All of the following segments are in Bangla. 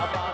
Abbas.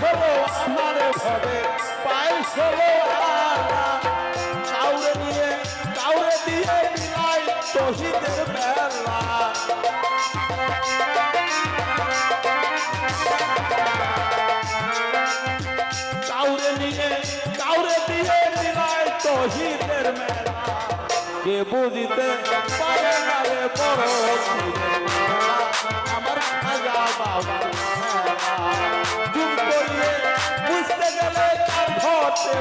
হলো আমার ঘরে পায়েস হলো কাউরে নিয়ে কাউরে দিয়ে মিলাই শহীদের বেলা কাউরে নিয়ে কাউরে দিয়ে মিলাই শহীদের মেলা। কে বুঝিতে পারে না রে বড়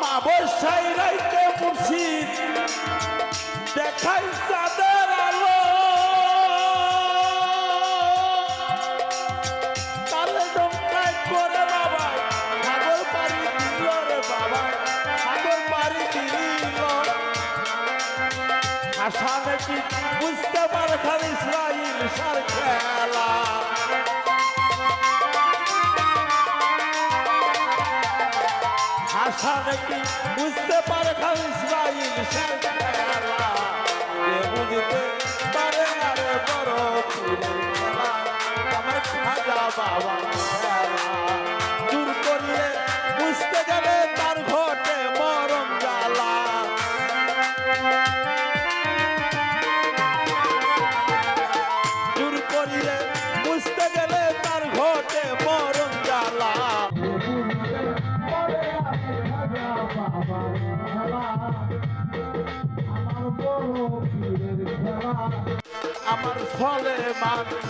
আমা রাইতে মুর্শিদ, দেখাই চাঁদের আলো। তালে ডমকায় করে বাবা সাগর পাড়ি দিল রে বাবা সাগর পাড়ি দিল। আশা নাকি বুঝতে পারে খান ইসরাইল সার খেলা। আশা নাকি বুঝতে পারে সার খেলা কে বুঝতে আমার ফলে মানুষ।